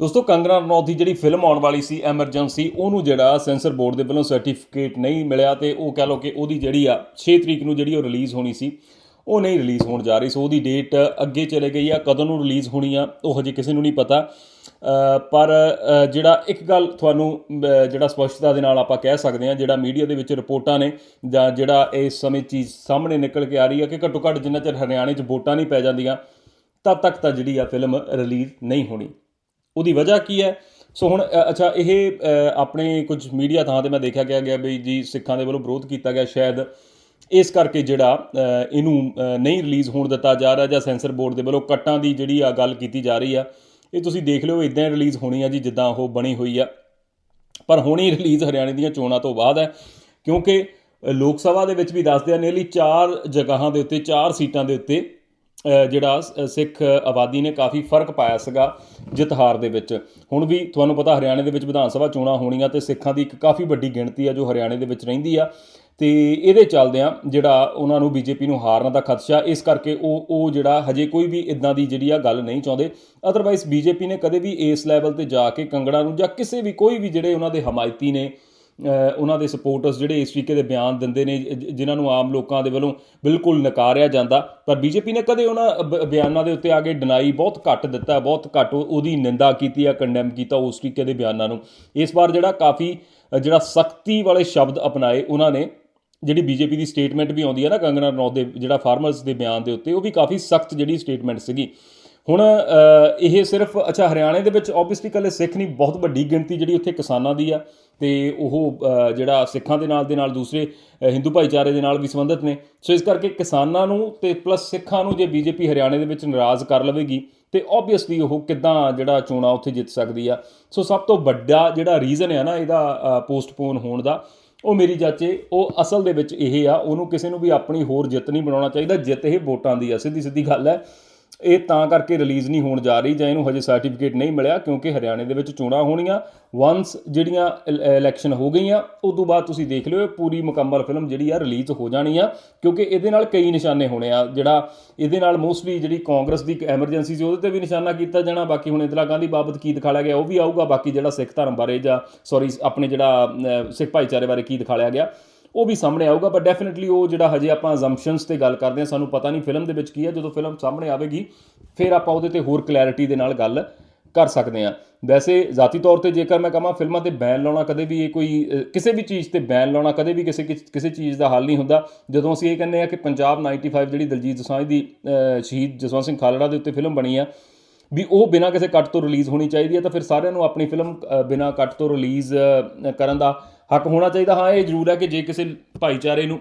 ਦੋਸਤੋ, ਕੰਗਨਾ ਰਣੌਤ ਦੀ ਜਿਹੜੀ ਫਿਲਮ ਆਉਣ ਵਾਲੀ ਸੀ ਐਮਰਜੈਂਸੀ ਉਹਨੂੰ ਜਿਹੜਾ ਸੈਂਸਰ ਬੋਰਡ ਦੇ ਵੱਲੋਂ ਸਰਟੀਫਿਕੇਟ ਨਹੀਂ ਮਿਲਿਆ ਤੇ ਉਹ ਕਹਿ ਲਓ ਕਿ ਉਹਦੀ ਜਿਹੜੀ ਆ 6 ਤਰੀਕ ਨੂੰ ਜਿਹੜੀ ਉਹ ਰਿਲੀਜ਼ ਹੋਣੀ ਸੀ, ਉਹ ਨਹੀਂ ਰਿਲੀਜ਼ ਹੋਣ ਜਾ ਰਹੀ। ਸੋ ਉਹਦੀ ਡੇਟ ਅੱਗੇ ਚਲੇ ਗਈ ਆ, ਕਦੋਂ ਨੂੰ ਰਿਲੀਜ਼ ਹੋਣੀ ਆ, ਉਹ ਹਜੇ ਕਿਸੇ ਨੂੰ ਨਹੀਂ ਪਤਾ। ਪਰ ਜਿਹੜਾ ਇੱਕ ਗੱਲ ਤੁਹਾਨੂੰ ਜਿਹੜਾ ਸਪਸ਼ਟਤਾ ਦੇ ਨਾਲ ਆਪਾਂ ਕਹਿ ਸਕਦੇ ਹਾਂ, ਜਿਹੜਾ ਮੀਡੀਆ ਦੇ ਵਿੱਚ ਰਿਪੋਰਟਾਂ ਨੇ, ਜਾਂ ਜਿਹੜਾ ਇਸ ਸਮੇਂ ਚੀਜ਼ ਸਾਹਮਣੇ ਨਿਕਲ ਕੇ ਆ ਰਹੀ ਹੈ ਕਿ ਘੱਟੋ ਘੱਟ ਜਿੰਨਾ ਚਿਰ ਹਰਿਆਣੇ 'ਚ ਵੋਟਾਂ ਨਹੀਂ ਪੈ ਜਾਂਦੀਆਂ, ਤਦ ਤੱਕ ਤਾਂ ਜਿਹੜੀ ਆ ਫਿਲਮ ਰਿਲੀਜ਼ ਨਹੀਂ ਹੋਣੀ। ਉਹਦੀ ਵਜ੍ਹਾ ਕੀ ਹੈ? ਸੋ ਹੁਣ ਅੱਛਾ, ਇਹ ਆਪਣੇ ਕੁਝ ਮੀਡੀਆ ਥਾਂ ਤੇ ਮੈਂ ਦੇਖਿਆ ਗਿਆ ਗਿਆ ਵੀ ਜੀ ਸਿੱਖਾਂ ਦੇ ਵੱਲੋਂ ਵਿਰੋਧ ਕੀਤਾ ਗਿਆ ਸ਼ਾਇਦ ਇਸ ਕਰਕੇ ਜਿਹੜਾ ਇਹਨੂੰ ਨਹੀਂ ਰਿਲੀਜ਼ ਹੋਣ ਦਿੱਤਾ ਜਾ ਰਿਹਾ ਜਾਂ ਸੈਂਸਰ ਬੋਰਡ ਦੇ ਵੱਲੋਂ ਕੱਟਾਂ ਦੀ ਜਿਹੜੀ ਆ ਗੱਲ ਕੀਤੀ ਜਾ ਰਹੀ ਆ, ਇਹ ਤੁਸੀਂ ਦੇਖ ਲਿਓ ਇਦਾਂ ਰਿਲੀਜ਼ ਹੋਣੀ ਆ ਜੀ, ਜਿੱਦਾਂ ਉਹ ਬਣੀ ਹੋਈ ਆ। ਪਰ ਹੁਣੀ ਰਿਲੀਜ਼ ਹਰਿਆਣੇ ਦੀਆਂ ਚੋਣਾਂ ਤੋਂ ਬਾਅਦ ਹੈ, ਕਿਉਂਕਿ ਲੋਕ ਸਭਾ ਦੇ ਵਿੱਚ ਵੀ ਦੱਸਦੇ ਆ ਨੇਲੀ ਚਾਰ ਜਗ੍ਹਾਵਾਂ ਦੇ ਉੱਤੇ, ਚਾਰ ਸੀਟਾਂ ਦੇ ਉੱਤੇ ਜਿਹੜਾ ਸ- ਸਿੱਖ ਆਬਾਦੀ ਨੇ ਕਾਫੀ ਫ਼ਰਕ ਪਾਇਆ ਸੀਗਾ ਜਿੱਤ ਹਾਰ ਦੇ ਵਿੱਚ। ਹੁਣ ਵੀ ਤੁਹਾਨੂੰ ਪਤਾ ਹਰਿਆਣੇ ਦੇ ਵਿੱਚ ਵਿਧਾਨ ਸਭਾ ਚੋਣਾਂ ਹੋਣੀਆਂ ਤੇ ਸਿੱਖਾਂ ਦੀ ਇੱਕ ਕਾਫੀ ਵੱਡੀ ਗਿਣਤੀ ਆ ਜੋ ਹਰਿਆਣੇ ਦੇ ਵਿੱਚ ਰਹਿੰਦੀ ਆ। ਤੇ ਇਹਦੇ ਚੱਲਦਿਆਂ ਜਿਹੜਾ ਉਹਨਾਂ ਨੂੰ ਬੀਜੇਪੀ ਨੂੰ ਹਾਰਨ ਦਾ ਖਦਸ਼ਾ, ਇਸ ਕਰਕੇ ਉਹ ਉਹ ਜਿਹੜਾ ਹਜੇ ਕੋਈ ਵੀ ਇਦਾਂ ਦੀ ਜਿਹੜੀ ਆ ਗੱਲ ਨਹੀਂ ਚਾਹੁੰਦੇ। ਅਦਰਵਾਈਜ਼ ਬੀਜੇਪੀ ਨੇ ਕਦੇ ਵੀ ਇਸ ਲੈਵਲ ਤੇ ਜਾ ਕੇ ਕੰਗਣਾ ਨੂੰ ਜਾਂ ਕਿਸੇ ਵੀ ਕੋਈ ਵੀ ਜਿਹੜੇ ਉਹਨਾਂ ਦੇ ਹਮਾਇਤੀ ਨੇ ਉਹਨਾਂ ਦੇ ਸਪੋਰਟਰਸ ਜਿਹੜੇ ਇਸ ਤਰੀਕੇ ਦੇ ਬਿਆਨ ਦਿੰਦੇ ਨੇ, ਜ- ਜਿਨ੍ਹਾਂ ਨੂੰ ਆਮ ਲੋਕਾਂ ਦੇ ਵੱਲੋਂ ਬਿਲਕੁਲ ਨਕਾਰਿਆ ਜਾਂਦਾ। ਪਰ ਬੀਜੇਪੀ ਨੇ ਕਦੇ ਉਹਨਾਂ ਬ- ਬਿਆਨਾਂ ਦੇ ਉੱਤੇ ਆ ਕੇ ਡਿਨਾਈ ਬਹੁਤ ਘੱਟ ਦਿੱਤਾ, ਬਹੁਤ ਘੱਟ ਉਹ- ਉਹਦੀ ਨਿੰਦਾ ਕੀਤੀ ਆ ਕੰਡੈਮ ਕੀਤਾ ਉਸ ਤਰੀਕੇ ਦੇ ਬਿਆਨਾਂ ਨੂੰ। ਇਸ ਵਾਰ ਜਿਹੜਾ ਕਾਫੀ, ਜਿਹੜਾ ਸਖਤੀ ਵਾਲੇ ਸ਼ਬਦ ਅਪਣਾਏ ਉਹਨਾਂ ਨੇ, ਜਿਹੜੀ ਬੀਜੇਪੀ ਦੀ ਸਟੇਟਮੈਂਟ ਵੀ ਆਉਂਦੀ ਹੈ ਨਾ ਕੰਗਨਾ ਰਣੌਤ ਦੇ, ਜਿਹੜਾ ਫਾਰਮਰਸ ਦੇ ਬਿਆਨ ਦੇ ਉੱਤੇ, ਉਹ ਵੀ ਕਾਫੀ ਸਖਤ ਜਿਹੜੀ ਸਟੇਟਮੈਂਟ ਸੀਗੀ। ਹੁਣ ਇਹ ਸਿਰਫ, ਅੱਛਾ, ਹਰਿਆਣੇ ਦੇ ਵਿੱਚ ਆਬਵੀਅਸਲੀ ਕੱਲੇ ਸਿੱਖ ਨਹੀਂ, ਬਹੁਤ ਵੱਡੀ ਗਿਣਤੀ ਜਿਹੜੀ ਉੱਥੇ ਕਿਸਾਨਾਂ ਦੀ ਆ। ਤੇ ਉਹ ਜਿਹੜਾ ਸਿੱਖਾਂ ਦੇ ਨਾਲ ਦੇ ਨਾਲ ਦੂਸਰੇ ਹਿੰਦੂ ਭਾਈਚਾਰੇ ਦੇ ਨਾਲ ਵੀ ਸੰਬੰਧਿਤ ਨੇ। ਸੋ ਇਸ ਕਰਕੇ ਕਿਸਾਨਾਂ ਨੂੰ ਤੇ ਪਲੱਸ ਸਿੱਖਾਂ ਨੂੰ ਜੇ ਬੀਜੇਪੀ ਹਰਿਆਣੇ ਦੇ ਵਿੱਚ ਨਾਰਾਜ਼ ਕਰ ਲਵੇਗੀ, ਤੇ ਆਬਵੀਅਸਲੀ ਉਹ ਕਿੱਦਾਂ ਜਿਹੜਾ ਚੋਣਾਂ ਉੱਥੇ ਜਿੱਤ ਸਕਦੀ ਆ। ਸੋ ਸਭ ਤੋਂ ਵੱਡਾ ਜਿਹੜਾ ਰੀਜ਼ਨ ਹੈ ਨਾ ਇਹਦਾ ਪੋਸਟਪੋਨ ਹੋਣ ਦਾ, ਉਹ ਮੇਰੀ ਚਾਚੇ ਉਹ ਅਸਲ ਦੇ ਵਿੱਚ ਇਹ ਆ, ਉਹਨੂੰ ਕਿਸੇ ਨੂੰ ਵੀ ਆਪਣੀ ਹੋਰ ਜਿੱਤ ਨਹੀਂ ਬਣਾਉਣਾ ਚਾਹੀਦਾ, ਜਿੱਤ ਇਹ ਵੋਟਾਂ ਦੀ ਆ ਸਿੱਧੀ ਸਿੱਧੀ ਗੱਲ ਹੈ। ਇਹ ਤਾਂ ਕਰਕੇ ਰਿਲੀਜ਼ ਨਹੀਂ ਹੋਣ ਜਾ ਰਹੀ ਜਾਂ ਇਹਨੂੰ ਹਜੇ ਸਰਟੀਫਿਕੇਟ ਨਹੀਂ ਮਿਲਿਆ ਕਿਉਂਕਿ ਹਰਿਆਣੇ ਦੇ ਵਿੱਚ ਚੋਣਾਂ ਹੋਣੀਆਂ। ਵਾਂਸ ਜਿਹੜੀਆਂ ਇਲੈਕਸ਼ਨ ਹੋ ਗਈਆਂ ਉਸ ਤੋਂ ਬਾਅਦ ਤੁਸੀਂ ਦੇਖ ਲਿਓ, ਇਹ ਪੂਰੀ ਮੁਕੰਮਲ ਫਿਲਮ ਜਿਹੜੀ ਆ ਰਿਲੀਜ਼ ਹੋ ਜਾਣੀ ਆ, ਕਿਉਂਕਿ ਇਹਦੇ ਨਾਲ ਕਈ ਨਿਸ਼ਾਨੇ ਹੋਣੇ ਆ, ਜਿਹੜਾ ਇਹਦੇ ਨਾਲ ਮੋਸਟਲੀ ਜਿਹੜੀ ਕਾਂਗਰਸ ਦੀ ਐਮਰਜੈਂਸੀ ਸੀ, ਉਹਦੇ ਤੇ ਵੀ ਨਿਸ਼ਾਨਾ ਕੀਤਾ ਜਾਣਾ, ਬਾਕੀ ਹੁਣ ਇੰਦਰਾ ਗਾਂਧੀ ਬਾਬਤ ਕੀ ਦਿਖਾਇਆ ਗਿਆ, ਉਹ ਵੀ ਆਊਗਾ, ਬਾਕੀ ਜਿਹੜਾ ਸਿੱਖ ਧਰਮ ਬਾਰੇ ਜਾਂ ਸੌਰੀ ਆਪਣੇ ਜਿਹੜਾ ਸਿੱਖ ਭਾਈਚਾਰੇ ਬਾਰੇ ਕੀ ਦਿਖਾਇਆ ਗਿਆ। ਉਹ ਵੀ ਸਾਹਮਣੇ ਆਊਗਾ ਪਰ ਡੈਫੀਨਿਟਲੀ ਉਹ ਜਿਹੜਾ ਹਜੇ ਆਪਾਂ ਅਜ਼ੰਪਸ਼ਨਸ ਤੇ ਗੱਲ ਕਰਦੇ ਹਾਂ, ਸਾਨੂੰ ਪਤਾ ਨਹੀਂ ਫਿਲਮ ਦੇ ਵਿੱਚ ਕੀ ਹੈ। ਜਦੋਂ ਫਿਲਮ ਸਾਹਮਣੇ ਆਵੇਗੀ, ਫਿਰ ਆਪਾਂ ਉਹਦੇ ਤੇ ਹੋਰ ਕਲੈਰਿਟੀ ਦੇ ਨਾਲ ਗੱਲ ਕਰ ਸਕਦੇ ਹਾਂ। ਵੈਸੇ ਜ਼ਾਤੀ ਤੌਰ ਤੇ ਜੇਕਰ ਮੈਂ ਕਹਾਂ, ਫਿਲਮਾਂ ਤੇ ਬੈਨ ਲਾਉਣਾ ਕਦੇ ਵੀ ਇਹ ਕੋਈ ਕਿਸੇ ਵੀ ਚੀਜ਼ ਤੇ ਬੈਨ ਲਾਉਣਾ ਕਦੇ ਵੀ ਕਿਸੇ ਕਿਸ- ਕਿਸੇ ਚੀਜ਼ ਦਾ ਹੱਲ ਨਹੀਂ ਹੁੰਦਾ। ਜਦੋਂ ਅਸੀਂ ਇਹ ਕਹਿੰਦੇ ਆ ਕਿ ਪੰਜਾਬ 95 ਜਿਹੜੀ ਦਲਜੀਤ ਦੋਸਾਂਝ ਦੀ ਸ਼ਹੀਦ ਜਸਵੰਤ ਸਿੰਘ ਖਾਲੜਾ ਦੇ ਉੱਤੇ ਫਿਲਮ ਬਣੀ ਆ, ਵੀ ਉਹ ਬਿਨਾਂ ਕਿਸੇ ਕੱਟ ਤੋਂ ਰਿਲੀਜ਼ ਹੋਣੀ ਚਾਹੀਦੀ ਹੈ, ਤਾਂ ਫਿਰ ਸਾਰਿਆਂ ਨੂੰ ਆਪਣੀ ਫਿਲਮ ਬਿਨਾਂ ਕੱਟ ਤੋਂ ਰਿਲੀਜ਼ ਕਰਨ ਦਾ ਹੱਕ ਹੋਣਾ ਚਾਹੀਦਾ, ਹਾਂ, ਇਹ ਜ਼ਰੂਰ ਹੈ ਕਿ ਜੇ ਕਿਸੇ ਭਾਈਚਾਰੇ ਨੂੰ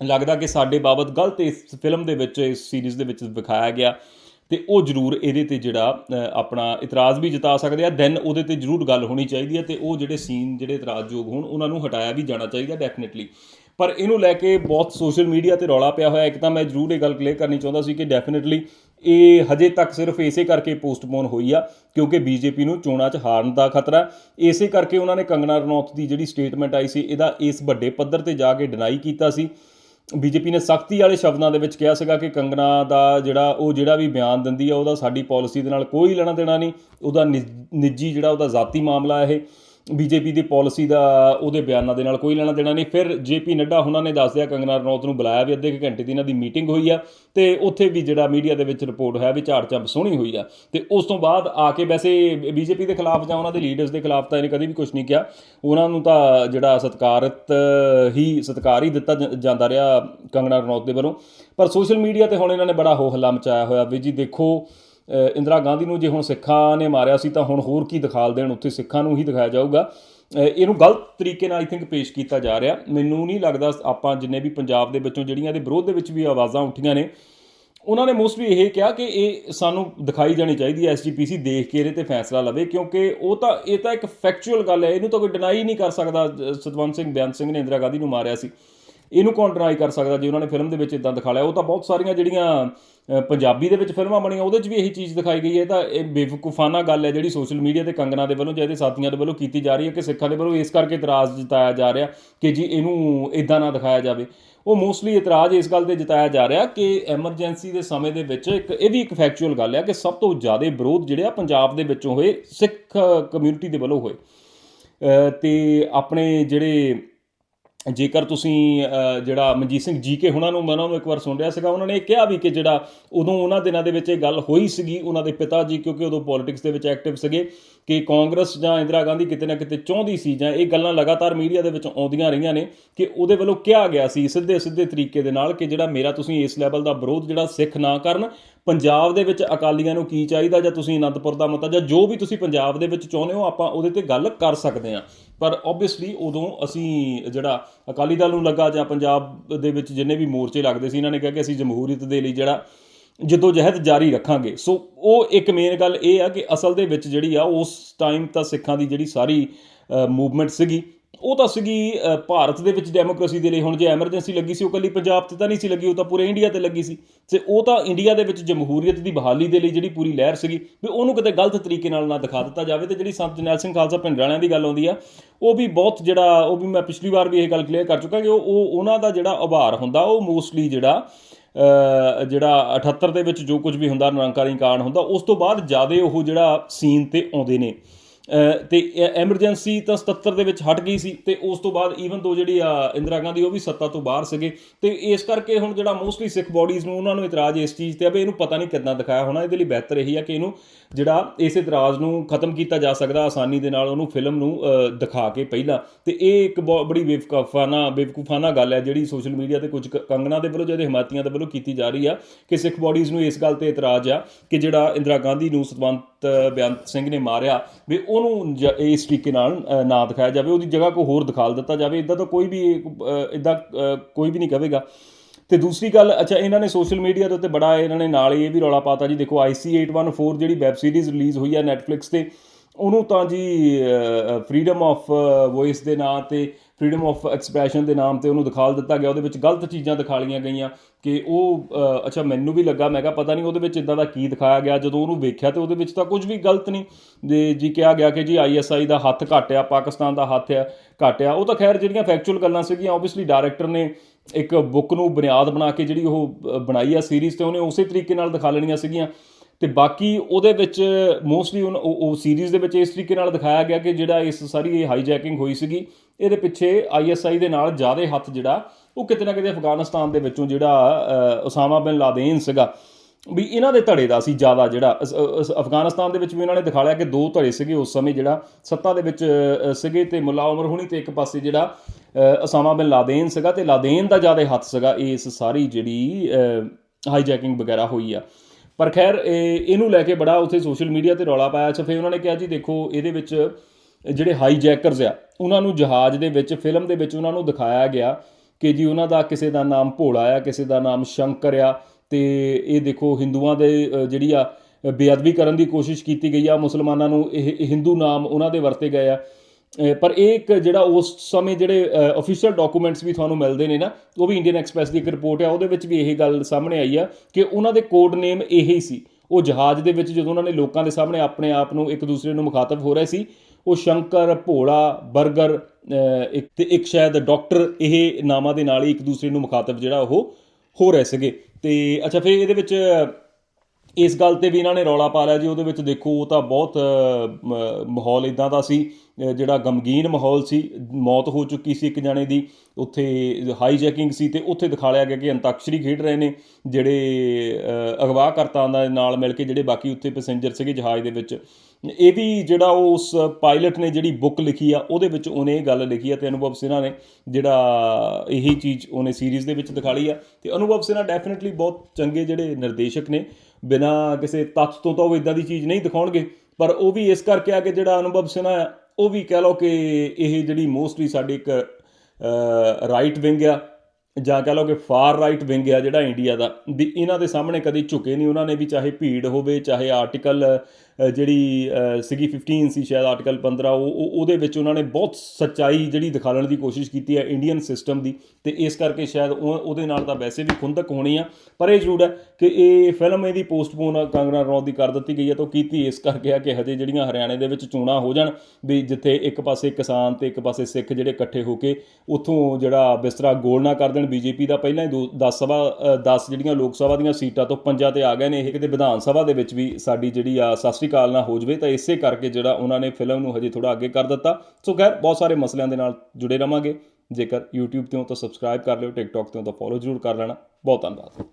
ਲੱਗਦਾ ਕਿ ਸਾਡੇ ਬਾਬਤ ਗਲਤ ਇਸ ਫਿਲਮ ਦੇ ਵਿੱਚ, ਇਸ ਸੀਰੀਜ਼ ਦੇ ਵਿੱਚ ਵਿਖਾਇਆ ਗਿਆ, ਤੇ ਉਹ ਜ਼ਰੂਰ ਇਹਦੇ ਤੇ ਜਿਹੜਾ ਆਪਣਾ ਇਤਰਾਜ਼ ਵੀ ਜਤਾ ਸਕਦੇ ਆ, ਦੈਨ ਉਹਦੇ ਤੇ ਜ਼ਰੂਰ ਗੱਲ ਹੋਣੀ ਚਾਹੀਦੀ ਹੈ ਤੇ ਉਹ ਜਿਹੜੇ ਸੀਨ, ਜਿਹੜੇ ਇਤਰਾਜ਼ਯੋਗ ਹੋਣ, ਉਹਨਾਂ ਨੂੰ ਹਟਾਇਆ ਵੀ ਜਾਣਾ ਚਾਹੀਦਾ ਡੈਫੀਨਿਟਲੀ ਪਰ ਇਹਨੂੰ ਲੈ ਕੇ ਬਹੁਤ ਸੋਸ਼ਲ ਮੀਡੀਆ ਤੇ ਰੌਲਾ ਪਿਆ ਹੋਇਆ, ਇੱਕ ਤਾਂ ਮੈਂ ਜ਼ਰੂਰ ਇਹ ਗੱਲ ਕਲੀਅਰ ਕਰਨੀ ਚਾਹੁੰਦਾ ਸੀ ਕਿ ਡੈਫੀਨਿਟਲੀ ਇਹ ਹਜੇ ਤੱਕ ਸਿਰਫ ਇਸੇ ਕਰਕੇ ਪੋਸਟਪੋਨ ਹੋਈ ਆ, ਕਿਉਂਕਿ ਬੀਜੇਪੀ ਨੂੰ ਚੋਣਾਂ 'ਚ ਹਾਰਨ ਦਾ ਖਤਰਾ ਇਸੇ ਕਰਕੇ ਉਹਨਾਂ ਨੇ ਕੰਗਣਾ ਰਣੌਤ ਦੀ ਜਿਹੜੀ ਸਟੇਟਮੈਂਟ ਆਈ ਸੀ, ਇਹਦਾ ਇਸ ਵੱਡੇ ਪੱਧਰ ਤੇ ਜਾ ਕੇ ਡਿਨਾਈ ਕੀਤਾ ਸੀ। ਬੀਜੇਪੀ ਨੇ ਸਖਤੀ ਵਾਲੇ ਸ਼ਬਦਾਂ ਦੇ ਵਿੱਚ ਕਿਹਾ ਸੀਗਾ ਕਿ ਕੰਗਣਾ ਦਾ ਜਿਹੜਾ, ਉਹ ਜਿਹੜਾ ਵੀ ਬਿਆਨ ਦਿੰਦੀ ਆ, ਉਹਦਾ ਸਾਡੀ ਪਾਲਿਸੀ ਦੇ ਨਾਲ ਕੋਈ ਲੈਣਾ ਦੇਣਾ ਨਹੀਂ, ਉਹਦਾ ਨਿਜ- ਨਿੱਜੀ ਜਿਹੜਾ ਉਹਦਾ ਜ਼ਾਤੀ ਮਾਮਲਾ ਇਹ। ਬੀਜੇਪੀ ਦੀ ਪਾਲਿਸੀ ਦਾ ਉਹਦੇ ਬਿਆਨਾਂ ਦੇ ਨਾਲ ਕੋਈ ਲੈਣਾ ਦੇਣਾ ਨਹੀਂ। ਫਿਰ ਜੇਪੀ ਨੱਡਾ ਉਹਨਾਂ ਨੇ ਦੱਸ ਦਿਆ, ਕੰਗਨਾ ਰਣੌਤ ਨੂੰ ਬੁਲਾਇਆ ਵੀ ਅੱਧੇ ਕੁ ਘੰਟੇ ਦੀ ਇਹਨਾਂ ਦੀ ਮੀਟਿੰਗ ਹੋਈ ਆ ਤੇ ਉੱਥੇ ਵੀ ਜਿਹੜਾ ਮੀਡੀਆ ਦੇ ਵਿੱਚ ਰਿਪੋਰਟ ਹੋਇਆ ਵੀ ਝਾੜ ਝੰਬ ਸੋਹਣੀ ਹੋਈ ਆ। ਤੇ ਉਸ ਤੋਂ ਬਾਅਦ ਆ ਕੇ ਵੈਸੇ ਬੀਜੇਪੀ ਦੇ ਖਿਲਾਫ ਜਾਂ ਉਹਨਾਂ ਦੇ ਲੀਡਰਸ ਦੇ ਖਿਲਾਫ ਤਾਂ ਇਹਨੇ ਕਦੇ ਵੀ ਕੁਝ ਨਹੀਂ ਕਿਹਾ। ਉਹਨਾਂ ਨੂੰ ਤਾਂ ਜਿਹੜਾ ਸਤਿਕਾਰਤ ਹੀ ਸਤਿਕਾਰ ਹੀ ਦਿੱਤਾ ਜ- ਜਾਂਦਾ ਰਿਹਾ ਕੰਗਨਾ ਰਣੌਤ ਦੇ ਵੱਲੋਂ। ਪਰ ਸੋਸ਼ਲ ਮੀਡੀਆ ਤੇ ਹੁਣ ਇਹਨਾਂ ਨੇ ਬੜਾ ਹੋ ਹੱਲਾ ਮਚਾਇਆ ਹੋਇਆ ਵੀ ਜੀ ਦੇਖੋ ਇੰਦਰਾ ਗਾਂਧੀ ਨੂੰ ਜੇ ਹੁਣ ਸਿੱਖਾਂ ਨੇ ਮਾਰਿਆ ਸੀ ਤਾਂ ਹੁਣ ਹੋਰ ਕੀ ਦਿਖਾਲ ਦੇਣ? ਉੱਥੇ ਸਿੱਖਾਂ ਨੂੰ ਹੀ ਦਿਖਾਇਆ ਜਾਊਗਾ। ਇਹਨੂੰ ਗਲਤ ਤਰੀਕੇ ਨਾਲ ਆਈ ਥਿੰਕ ਪੇਸ਼ ਕੀਤਾ ਜਾ ਰਿਹਾ। ਮੈਨੂੰ ਨਹੀਂ ਲੱਗਦਾ ਆਪਾਂ ਜਿੰਨੇ ਵੀ ਪੰਜਾਬ ਦੇ ਵਿੱਚੋਂ ਜਿਹੜੀਆਂ ਇਹਦੇ ਵਿਰੋਧ ਦੇ ਵਿੱਚ ਵੀ ਆਵਾਜ਼ਾਂ ਉੱਠੀਆਂ ਨੇ, ਉਹਨਾਂ ਨੇ ਮੋਸਟਲੀ ਇਹ ਕਿਹਾ ਕਿ ਇਹ ਸਾਨੂੰ ਦਿਖਾਈ ਜਾਣੀ ਚਾਹੀਦੀ ਹੈ ਐਸਜੀਪੀਸੀ ਦੇਖ ਕੇ ਇਹਦੇ ਤੇ ਫੈਸਲਾ ਲਵੇ, ਕਿਉਂਕਿ ਉਹ ਤਾਂ, ਇਹ ਤਾਂ ਇੱਕ ਫੈਕਚੁਅਲ ਗੱਲ ਹੈ। ਇਹਨੂੰ ਤਾਂ ਕੋਈ ਡਿਨਾਈ ਨਹੀਂ ਕਰ ਸਕਦਾ। ਸਤਵੰਤ ਸਿੰਘ ਬਿਆਨ ਸਿੰਘ ਨੇ ਇੰਦਰਾ ਗਾਂਧੀ ਨੂੰ ਮਾਰਿਆ ਸੀ। ਇਹਨੂੰ ਕੌਣ ਡਰਾਈ ਕਰ ਸਕਦਾ ਜੇ ਉਹਨਾਂ ਨੇ ਫਿਲਮ ਦੇ ਵਿੱਚ ਇਦਾਂ ਦਿਖਾ ਲਿਆ? ਉਹ ਤਾਂ ਬਹੁਤ ਸਾਰੀਆਂ ਜਿਹੜੀਆਂ ਪੰਜਾਬੀ ਦੇ ਵਿੱਚ ਫਿਲਮਾਂ ਬਣੀਆਂ ਉਹਦੇ 'ਚ ਵੀ ਇਹੀ ਚੀਜ਼ ਦਿਖਾਈ ਗਈ ਹੈ। ਤਾਂ ਇਹ ਬੇਵਕੂਫਾਨਾ ਗੱਲ ਹੈ ਜਿਹੜੀ ਸੋਸ਼ਲ ਮੀਡੀਆ ਤੇ ਕੰਗਨਾ ਦੇ ਵੱਲੋਂ ਜਾਂ ਇਹਦੇ ਸਾਥੀਆਂ ਦੇ ਵੱਲੋਂ ਕੀਤੀ ਜਾ ਰਹੀ ਹੈ ਕਿ ਸਿੱਖਾਂ ਦੇ ਵੱਲੋਂ ਇਸ ਕਰਕੇ ਇਤਰਾਜ਼ ਜਤਾਇਆ ਜਾ ਰਿਹਾ ਕਿ ਜੀ ਇਹਨੂੰ ਇਦਾਂ ਨਾ ਦਿਖਾਇਆ ਜਾਵੇ। ਉਹ ਮੋਸਟਲੀ ਇਤਰਾਜ਼ ਇਸ ਗੱਲ ਤੇ ਜਤਾਇਆ ਜਾ ਰਿਹਾ ਕਿ ਐਮਰਜੈਂਸੀ ਦੇ ਸਮੇਂ ਦੇ ਵਿੱਚ ਇੱਕ ਇਹ ਵੀ ਇੱਕ ਫੈਕਚੁਅਲ ਗੱਲ ਹੈ ਕਿ ਸਭ ਤੋਂ ਜ਼ਿਆਦਾ ਵਿਰੋਧ ਜਿਹੜੇ ਆ ਪੰਜਾਬ ਦੇ ਵਿੱਚੋਂ ਹੋਏ ਸਿੱਖ ਕਮਿਊਨਿਟੀ ਦੇ ਵੱਲੋਂ ਹੋਏ। ਅ, ਤੇ ਆਪਣੇ ਜਿਹੜੇ ਜੇਕਰ ਤੁਸੀਂ ਜਿਹੜਾ ਮਨਜੀਤ ਸਿੰਘ ਜੀ ਕੇ ਹੁਣਾਂ ਨੂੰ, ਮੈਂ ਉਹਨਾਂ ਨੂੰ ਇੱਕ ਵਾਰ ਸੁਣ ਰਿਹਾ ਸੀਗਾ, ਉਹਨਾਂ ਨੇ ਇਹ ਕਿਹਾ ਵੀ ਕਿ ਜਿਹੜਾ ਉਦੋਂ ਉਹਨਾਂ ਦਿਨਾਂ ਦੇ ਵਿੱਚ ਇਹ ਗੱਲ ਹੋਈ ਸੀਗੀ, ਉਹਨਾਂ ਦੇ ਪਿਤਾ ਜੀ, ਕਿਉਂਕਿ ਉਦੋਂ ਪੋਲਿਟਿਕਸ ਦੇ ਵਿੱਚ ਐਕਟਿਵ ਸੀਗੇ, ਕਿ ਕਾਂਗਰਸ ਜਾਂ ਇੰਦਰਾ ਗਾਂਧੀ ਕਿਤੇ ਨਾ ਕਿਤੇ ਚਾਹੁੰਦੀ ਸੀ, ਜਾਂ ਇਹ ਗੱਲਾਂ ਲਗਾਤਾਰ ਮੀਡੀਆ ਦੇ ਵਿੱਚ ਆਉਂਦੀਆਂ ਰਹੀਆਂ ਨੇ, ਕਿ ਉਹਦੇ ਵੱਲੋਂ ਕਿਹਾ ਗਿਆ ਸੀ ਸਿੱਧੇ ਸਿੱਧੇ ਤਰੀਕੇ ਦੇ ਨਾਲ ਕਿ ਜਿਹੜਾ ਮੇਰਾ ਤੁਸੀਂ ਇਸ ਲੈਵਲ ਦਾ ਵਿਰੋਧ ਜਿਹੜਾ ਸਿੱਖ ਨਾ ਕਰਨ ਪੰਜਾਬ ਦੇ ਵਿੱਚ ਅਕਾਲੀਆਂ ਨੂੰ ਕੀ ਚਾਹੀਦਾ ਜਾਂ ਤੁਸੀਂ ਅਨੰਦਪੁਰ ਦਾ ਮਤਾ ਜਾਂ ਜੋ ਵੀ ਤੁਸੀਂ ਪੰਜਾਬ ਦੇ ਵਿੱਚ ਚਾਹੁੰਦੇ ਹੋ, ਆਪਾਂ ਉਹਦੇ ਤੇ ਗੱਲ ਕਰ ਸਕਦੇ ਹਾਂ। ਪਰ ਆਬਵੀਅਸਲੀ ਉਦੋਂ ਅਸੀਂ ਜਿਹੜਾ ਅਕਾਲੀ ਦਲ ਨੂੰ ਲੱਗਾ ਜਾਂ ਪੰਜਾਬ ਦੇ ਵਿੱਚ ਜਿੰਨੇ ਵੀ ਮੋਰਚੇ ਲੱਗਦੇ ਸੀ, ਇਹਨਾਂ ਨੇ ਕਿਹਾ ਕਿ ਅਸੀਂ ਜਮਹੂਰੀਅਤ ਦੇ ਲਈ ਜਿਹੜਾ ਜਦੋਂ ਜਹਿਦ ਜਾਰੀ ਰੱਖਾਂਗੇ। ਸੋ ਉਹ ਇੱਕ ਮੇਨ ਗੱਲ ਇਹ ਆ ਕਿ ਅਸਲ ਦੇ ਵਿੱਚ ਜਿਹੜੀ ਆ, ਉਸ ਟਾਈਮ ਤਾਂ ਸਿੱਖਾਂ ਦੀ ਜਿਹੜੀ ਸਾਰੀ ਮੂਵਮੈਂਟ ਸੀਗੀ ਉਹ ਤਾਂ ਸੀਗੀ ਭਾਰਤ ਦੇ ਵਿੱਚ ਡੈਮੋਕ੍ਰੇਸੀ ਦੇ ਲਈ ਹੁਣ ਜੇ ਐਮਰਜੈਂਸੀ ਲੱਗੀ ਸੀ, ਉਹ ਕੱਲੀ ਪੰਜਾਬ ਤੇ ਤਾਂ ਨਹੀਂ ਸੀ ਲੱਗੀ, ਉਹ ਤਾਂ ਪੂਰੇ ਇੰਡੀਆ ਤੇ ਲੱਗੀ ਸੀ। ਤੇ ਉਹ ਤਾਂ ਇੰਡੀਆ ਦੇ ਵਿੱਚ ਜਮਹੂਰੀਅਤ ਦੀ ਬਹਾਲੀ ਦੇ ਲਈ ਜਿਹੜੀ ਪੂਰੀ ਲਹਿਰ ਸੀਗੀ, ਵੀ ਉਹਨੂੰ ਕਿਤੇ ਗਲਤ ਤਰੀਕੇ ਨਾਲ ਨਾ ਦਿਖਾ ਦਿੱਤਾ ਜਾਵੇ। ਤੇ ਜਿਹੜੀ ਸੰਤ ਜਨੈਲ ਸਿੰਘ ਖਾਲਸਾ ਪਿੰਡ ਵਾਲਿਆਂ ਦੀ ਗੱਲ ਆਉਂਦੀ ਆ, ਉਹ ਵੀ ਬਹੁਤ ਜਿਹੜਾ, ਉਹ ਵੀ ਮੈਂ ਪਿਛਲੀ ਵਾਰ ਵੀ ਇਹ ਗੱਲ ਕਲੀਅਰ ਕਰ ਚੁੱਕਾ ਕਿ ਉਹ ਉਹਨਾਂ ਦਾ ਜਿਹੜਾ ਆਭਾਰ ਹੁੰਦਾ, ਉਹ ਮੋਸਟਲੀ ਜਿਹੜਾ ਜਿਹੜਾ 78 ਦੇ ਵਿੱਚ ਜੋ ਕੁਝ ਵੀ ਹੁੰਦਾ, ਨਿਰੰਕਾਰੀ ਕਾਂਡ ਹੁੰਦਾ, ਉਸ ਤੋਂ ਬਾਅਦ ਜ਼ਿਆਦਾ ਉਹ ਜਿਹੜਾ ਸੀਨ ਤੇ ਆਉਂਦੇ ਨੇ। ਤੇ ਐਮਰਜੈਂਸੀ ਤਾਂ 77 ਦੇ ਵਿੱਚ ਹਟ ਗਈ ਸੀ ਤੇ ਉਸ ਤੋਂ ਬਾਅਦ ਈਵਨ ਦੋ ਜਿਹੜੀ ਆ ਇੰਦਰਾ ਗਾਂਧੀ, ਉਹ ਵੀ ਸੱਤਾ ਤੋਂ ਬਾਹਰ ਸੀਗੇ। ਤੇ ਇਸ ਕਰਕੇ ਹੁਣ ਜਿਹੜਾ ਮੋਸਟਲੀ ਸਿੱਖ ਬਾਡੀਜ਼ ਨੂੰ ਉਹਨਾਂ ਨੂੰ ਇਤਰਾਜ਼ ਇਸ ਚੀਜ਼ ਤੇ ਆ ਵੀ ਇਹਨੂੰ ਪਤਾ ਨਹੀਂ ਕਿੱਦਾਂ ਦਿਖਾਇਆ ਹੋਣਾ, ਇਹਦੇ ਲਈ ਬਿਹਤਰ ਇਹੀ ਆ ਕਿ ਇਹਨੂੰ ਜਿਹੜਾ ਇਸ ਇਤਰਾਜ਼ ਨੂੰ ਖਤਮ ਕੀਤਾ ਜਾ ਸਕਦਾ ਆਸਾਨੀ ਦੇ ਨਾਲ ਉਹਨੂੰ ਫਿਲਮ ਨੂੰ ਦਿਖਾ ਕੇ ਪਹਿਲਾਂ। ਤੇ ਇਹ ਇੱਕ ਬਹੁਤ ਬੜੀ ਬੇਵਕੂਫਾਨਾ ਬੇਵਕੂਫਾਨਾ ਗੱਲ ਹੈ ਜਿਹੜੀ ਸੋਸ਼ਲ ਮੀਡੀਆ ਤੇ ਕੁਝ ਕ- ਕੰਗਣਾ ਦੇ ਵੱਲੋਂ ਜਿਹਦੇ ਹਮਾਇਤੀਆਂ ਦੇ ਵੱਲੋਂ ਕੀਤੀ ਜਾ ਰਹੀ ਆ ਕਿ ਸਿੱਖ ਬਾਡੀਜ਼ ਨੂੰ ਇਸ ਗੱਲ ਤੇ ਇਤਰਾਜ਼ ਆ ਕਿ ਜਿਹੜਾ ਇੰਦਰਾ ਗਾਂਧੀ ਨੂੰ ਸਤਵੰਤ ਬੇਅੰਤ ਸਿੰਘ ਨੇ ਮਾਰਿਆ ਵੀ ਉਹਨੂੰ ਜ- ਇਸ ਤਰੀਕੇ ਨਾਲ ਨਾ ਦਿਖਾਇਆ ਜਾਵੇ। ਉਹਦੀ ਜਗ੍ਹਾ ਕੋਈ ਹੋਰ ਦਿਖਾਲ ਦਿੱਤਾ ਜਾਵੇ। ਇਦਾਂ ਤਾਂ ਕੋਈ ਵੀ ਇਦਾਂ ਕੋਈ ਵੀ ਨਹੀਂ ਕਹੇਗਾ ਤੇ ਦੂਸਰੀ ਗੱਲ, ਅੱਛਾ, ਇਹਨਾਂ ਨੇ ਸੋਸ਼ਲ ਮੀਡੀਆ ਦੇ ਉੱਤੇ ਬੜਾ ਇਹਨਾਂ ਨੇ ਨਾਲ ਹੀ ਇਹ ਵੀ ਰੌਲਾ ਪਾਤਾ ਜੀ। ਦੇਖੋ IC814 ਜਿਹੜੀ ਵੈਬ ਸੀਰੀਜ਼ ਰਿਲੀਜ਼ ਹੋਈ ਹੈ Netflix ਤੇ, ਉਹਨੂੰ ਤਾਂ ਜੀ ਫਰੀडम ਆਫ ਵੌਇਸ ਦੇ ਨਾਂ ਤੇ ਫਰੀडम ਆਫ ਐਕਸਪ੍ਰੈਸ਼ਨ ਦੇ ਨਾਮ ਤੇ ਉਹਨੂੰ ਦਿਖਾਲ ਦਿੱਤਾ ਗਿਆ, ਉਹਦੇ ਵਿੱਚ ਗਲਤ ਚੀਜ਼ਾਂ ਦਿਖਾਲੀਆਂ ਗਈਆਂ ਕਿ ਉਹ ਅੱਛਾ, ਮੈਨੂੰ ਵੀ ਲੱਗਾ, ਮੈਂ ਕਿਹਾ ਪਤਾ ਨਹੀਂ ਉਹਦੇ ਵਿੱਚ ਇਦਾਂ ਦਾ ਕੀ ਦਿਖਾਇਆ ਗਿਆ, ਜਦੋਂ ਉਹਨੂੰ ਵੇਖਿਆ ਤੇ ਉਹਦੇ ਵਿੱਚ ਤਾਂ ਕੁਝ ਵੀ ਗਲਤ ਨਹੀਂ। ਦੇ ਜੀ ਕਿਹਾ ਗਿਆ ਕਿ ਜੀ ਆਈਐਸਆਈ ਦਾ ਹੱਥ ਘਟਿਆ ਪਾਕਿਸਤਾਨ ਦਾ ਹੱਥ ਆ ਘਟਿਆ ਉਹ ਤਾਂ ਖੈਰ ਜਿਹੜੀਆਂ ਫੈਕਚੁਅਲ ਗੱਲਾਂ ਸੀਗੀਆਂ ਆਬਵੀਅਸਲੀ ਡਾਇਰੈਕਟਰ ਨੇ ਇੱਕ ਬੁੱਕ ਨੂੰ ਬੁਨਿਆਦ ਬਣਾ ਕੇ ਜਿਹੜੀ ਉਹ ਬਣਾਈ ਆ ਸੀਰੀਜ਼ ਤੇ ਉਹਨੇ ਉਸੇ ਤਰੀਕੇ ਨਾਲ ਦਿਖਾ ਲੈਣੀਆਂ ਸੀਗੀਆਂ। ਤੇ ਬਾਕੀ ਉਹਦੇ ਵਿੱਚ ਮੋਸਟਲੀ ਉਹ ਉਹ ਸੀਰੀਜ਼ ਦੇ ਵਿੱਚ ਇਸ ਤਰੀਕੇ ਨਾਲ ਦਿਖਾਇਆ ਗਿਆ ਕਿ ਜਿਹੜਾ ਇਸ ਸਾਰੀ ਇਹ ਹਾਈਜੈਕਿੰਗ ਹੋਈ ਸੀਗੀ ਇਹਦੇ ਪਿੱਛੇ ਆਈਐਸਆਈ ਦੇ ਨਾਲ ਜ਼ਿਆਦਾ ਹੱਥ ਜਿਹੜਾ ਉਹ ਕਿਤੇ ਨਾ ਕਿਤੇ ਅਫਗਾਨਿਸਤਾਨ ਦੇ ਵਿੱਚੋਂ ਜਿਹੜਾ ਅ, ਉਸਾਮਾ ਬਿਨ ਲਾਦੇਨ ਸੀਗਾ। ਵੀ ਇਹਨਾਂ ਦੇ ਧੜੇ ਦਾ ਸੀ ਜ਼ਿਆਦਾ ਜਿਹੜਾ ਅਸ- ਅਫਗਾਨਿਸਤਾਨ ਦੇ ਵਿੱਚ ਵੀ ਉਹਨਾਂ ਨੇ ਦਿਖਾ ਲਿਆ ਕਿ ਦੋ ਧੜੇ ਸੀਗੇ ਉਸ ਸਮੇਂ ਜਿਹੜਾ ਸੱਤਾ ਦੇ ਵਿੱਚ ਸੀਗੇ ਤੇ ਮੁੱਲਾ ਉਮਰ ਹੁਣੀ ਤੇ ਇੱਕ ਪਾਸੇ ਜਿਹੜਾ ਅ, ਬਿਨ ਲਾਦੇਨ ਸੀਗਾ ਤੇ ਲਾਦੇਨ ਦਾ ਜ਼ਿਆਦਾ ਹੱਥ ਸੀਗਾ ਇਸ ਸਾਰੀ ਜਿਹੜੀ ਹਾਈਜੈਕਿੰਗ ਵਗੈਰਾ ਹੋਈ ਆ। ਪਰ ਖੈਰ, ਇਹ- ਇਹਨੂੰ ਲੈ ਕੇ ਬੜਾ ਉੱਥੇ ਸੋਸ਼ਲ ਮੀਡੀਆ ਤੇ ਰੌਲਾ ਪਾਇਆ। ਅੱਛਾ, ਫਿਰ ਉਹਨਾਂ ਨੇ ਕਿਹਾ ਜੀ, ਦੇਖੋ, ਇਹਦੇ ਵਿੱਚ ਜਿਹੜੇ ਹਾਈਜੈਕਰਸ ਆ, ਉਹਨਾਂ ਨੂੰ ਜਹਾਜ਼ ਦੇ ਵਿੱਚ ਫਿਲਮ ਦੇ ਵਿੱਚ ਉਹਨਾਂ ਨੂੰ ਦਿਖਾਇਆ ਗਿਆ ਕਿ ਜੀ ਉਹਨਾਂ ਦਾ ਕਿਸੇ ਦਾ ਨਾਮ ਭੋਲਾ ਆ, ਕਿਸੇ ਦਾ ਨਾਮ ਸ਼ੰਕਰ ਆ ਤੇ ਇਹ ਦੇਖੋ ਹਿੰਦੂਆਂ ਦੇ ਜਿਹੜੀ ਆ, ਬੇਅਦਬੀ ਕਰਨ ਦੀ ਕੋਸ਼ਿਸ਼ ਕੀਤੀ ਗਈ ਆ। ਮੁਸਲਮਾਨਾਂ ਨੂੰ ਇਹ ਹਿੰਦੂ ਨਾਮ ਉਹਨਾਂ ਦੇ ਵਰਤੇ ਗਏ ਆ। ਪਰ ਇਹ ਇੱਕ ਜਿਹੜਾ ਉਸ ਸਮੇਂ ਜਿਹੜੇ ਅਫੀਸ਼ੀਅਲ ਡਾਕੂਮੈਂਟਸ ਵੀ ਤੁਹਾਨੂੰ ਮਿਲਦੇ ਨੇ ਨਾ, ਉਹ ਵੀ ਇੰਡੀਅਨ ਐਕਸਪ੍ਰੈਸ ਦੀ ਇੱਕ ਰਿਪੋਰਟ ਆ, ਉਹਦੇ ਵਿੱਚ ਵੀ ਇਹ ਗੱਲ ਸਾਹਮਣੇ ਆਈ ਆ ਕਿ ਉਹਨਾਂ ਦੇ ਕੋਡ ਨੇਮ ਇਹ ਹੀ ਸੀ। ਉਹ ਜਹਾਜ਼ ਦੇ ਵਿੱਚ ਜਦੋਂ ਉਹਨਾਂ ਨੇ ਲੋਕਾਂ ਦੇ ਸਾਹਮਣੇ ਆਪਣੇ ਆਪ ਨੂੰ ਇੱਕ ਦੂਸਰੇ ਨੂੰ ਮੁਖਾਤਬ ਹੋ ਰਹੇ ਸੀ, ਉਹ ਸ਼ੰਕਰ, ਭੋਲਾ 버ਗਰ ਇੱਕ ਤੇ ਇੱਕ ਸ਼ਾਇਦ ਡਾਕਟਰ ਇਹ ਨਾਮਾਂ ਦੇ ਨਾਲ ਹੀ ਇੱਕ ਦੂਸਰੇ ਨੂੰ ਮੁਖਾਤਬ ਜਿਹੜਾ ਉਹ ਹੋ ਰਹੇ ਸੀਗੇ। ਤੇ ਅੱਛਾ, ਫਿਰ ਇਹਦੇ ਵਿੱਚ ਇਸ ਗੱਲ ਤੇ ਵੀ ਇਹਨਾਂ ਨੇ ਰੌਲਾ ਪਾ ਲਿਆ ਜੀ ਉਹਦੇ ਵਿੱਚ ਦੇਖੋ ਉਹ ਤਾਂ ਬਹੁਤ ਮਾਹੌਲ ਇਦਾਂ ਦਾ ਸੀ ਜਿਹੜਾ ਗਮਗੀਨ ਮਾਹੌਲ ਸੀ ਮੌਤ ਹੋ ਚੁੱਕੀ ਸੀ ਇੱਕ ਜਣੇ ਦੀ ਉੱਥੇ ਹਾਈਜੈਕਿੰਗ ਸੀ ਤੇ ਉੱਥੇ ਦਿਖਾ ਲਿਆ ਗਿਆ ਕਿ ਅੰਤਾਕਸ਼ਰੀ ਖੇਡ ਰਹੇ ਨੇ ਜਿਹੜੇ ਅ, ਅਗਵਾਕਰਤਾਵਾਂ ਦੇ ਨਾਲ ਮਿਲ ਕੇ ਜਿਹੜੇ ਬਾਕੀ ਉੱਥੇ ਪੈਸੇਂਜਰ ਸੀਗੇ ਜਹਾਜ਼ ਦੇ ਵਿੱਚ। ਇਹ ਵੀ ਜਿਹੜਾ ਉਹ ਉਸ ਪਾਇਲਟ ਨੇ ਜਿਹੜੀ ਬੁੱਕ ਲਿਖੀ ਆ ਉਹਦੇ ਵਿੱਚ ਉਹਨੇ ਇਹ ਗੱਲ ਲਿਖੀ ਆ ਤੇ ਅਨੁਭਵ ਸਿਨਹਾ ਨੇ ਜਿਹੜਾ ਇਹੀ ਚੀਜ਼ ਉਹਨੇ ਸੀਰੀਜ਼ ਦੇ ਵਿੱਚ ਦਿਖਾ ਲਈ ਆ। ਤੇ ਅਨੁਭਵ ਸਿਨਹਾ ਡੈਫੀਨਿਟਲੀ ਬਹੁਤ ਚੰਗੇ ਜਿਹੜੇ ਨਿਰਦੇਸ਼ਕ ਨੇ ਬਿਨਾ ਕਿਸੇ ਤੱਥ ਤੋਂ ਤਾਂ ਉਹ ਇਦਾਂ ਦੀ ਚੀਜ਼ ਨਹੀਂ ਦਿਖਾਉਣਗੇ। ਪਰ ਉਹ ਵੀ ਇਸ ਕਰਕੇ ਆ ਕਿ ਜਿਹੜਾ ਅਨੁਭਵ ਸਿਨਹਾ ਆ, ਉਹ ਵੀ ਕਹਿ ਲਓ ਕਿ ਇਹ ਜਿਹੜੀ ਮੋਸਟਲੀ ਸਾਡੀ ਇੱਕ ਰਾਈਟ ਵਿੰਗ ਆ, ਜਾਂ ਕਹ ਲਓ ਕਿ ਫਾਰ ਰਾਈਟ ਵਿੰਗ ਆ ਜਿਹੜਾ ਇੰਡੀਆ ਦਾ, ਵੀ ਇਹਨਾਂ ਦੇ ਸਾਹਮਣੇ ਕਦੀ ਝੁਕੇ ਨਹੀਂ। ਉਹਨਾਂ ਨੇ ਵੀ ਚਾਹੇ ਭੀੜ ਹੋਵੇ, ਚਾਹੇ ਆਰਟੀਕਲ ਜਿਹੜੀ ਸੀਗੀ 15 ਸੀ ਸ਼ਾਇਦ ਆਰਟੀਕਲ 15 ਉਹ ਉਹਦੇ ਵਿੱਚ ਉਹਨਾਂ ਨੇ ਬਹੁਤ ਸੱਚਾਈ ਜਿਹੜੀ ਦਿਖਾਉਣ ਦੀ ਕੋਸ਼ਿਸ਼ ਕੀਤੀ ਹੈ ਇੰਡੀਅਨ ਸਿਸਟਮ ਦੀ। ਤੇ ਇਸ ਕਰਕੇ ਸ਼ਾਇਦ ਉਹ, ਉਹਦੇ ਨਾਲ ਤਾਂ ਵੈਸੇ ਵੀ ਖੁੰਦਕ ਹੋਣੀ ਆ। ਪਰ ਇਹ ਜ਼ਰੂਰ ਹੈ ਕਿ ਇਹ ਫਿਲਮ ਇਹਦੀ ਪੋਸਟਪੋਨ ਕੰਗਨਾ ਰਣੌਤ ਦੀ ਕਰ ਦਿੱਤੀ ਗਈ ਹੈ, ਤਾਂ ਉਹ ਕੀਤੀ ਇਸ ਕਰਕੇ ਆ ਕਿ ਹਜੇ ਜਿਹੜੀਆਂ ਹਰਿਆਣੇ ਦੇ ਵਿੱਚ ਚੋਣਾਂ ਹੋ ਜਾਣ, ਵੀ ਜਿੱਥੇ ਇੱਕ ਪਾਸੇ ਕਿਸਾਨ ਤੇ ਇੱਕ ਪਾਸੇ ਸਿੱਖ ਜਿਹੜੇ ਇਕੱਠੇ ਹੋ ਕੇ ਉੱਥੋਂ ਜਿਹੜਾ ਬਿਸਤਰਾ ਗੋਲ ਨਾ ਕਰ ਦੇਣ, ਬੀਜੇਪੀ ਦਾ ਪਹਿਲਾਂ ਹੀ 10 ਸਭਾ 10 ਜਿਹੜੀਆਂ ਲੋਕ ਸਭਾ ਦੀਆਂ ਸੀਟਾਂ ਤੋਂ ਪੰਜਾਂ ਤੇ ਆ ਗਏ ਨੇ, ਇਹ ਕਿਤੇ ਵਿਧਾਨ ਸਭਾ ਦੇ ਵਿੱਚ ਵੀ ਸਾਡੀ ਜਿਹੜੀ ਆ, ਸਤਿ ਸ਼੍ਰੀ ਨਾ ਹੋ ਜਵੇ, ਤਾਂ ਇਸੇ ਕਰਕੇ ਜਿਹੜਾ ਉਹਨਾਂ ਨੇ ਫਿਲਮ ਨੂੰ ਹਜੇ ਥੋੜਾ ਅੱਗੇ ਕਰ ਦਿੱਤਾ। ਸੋ ਖੈਰ, ਬਹੁਤ ਸਾਰੇ ਮਸਲਿਆਂ ਦੇ ਨਾਲ ਜੁੜੇ ਰਵਾਂਗੇ। ਜੇਕਰ YouTube ਤੇ ਹੋ ਤਾਂ ਸਬਸਕ੍ਰਾਈਬ ਕਰ ਲਿਓ, TikTok ਤੇ ਹੋ ਤਾਂ ਫੋਲੋ ਜ਼ਰੂਰ ਕਰ ਲੈਣਾ। ਬਹੁਤ ਧੰਨਵਾਦ।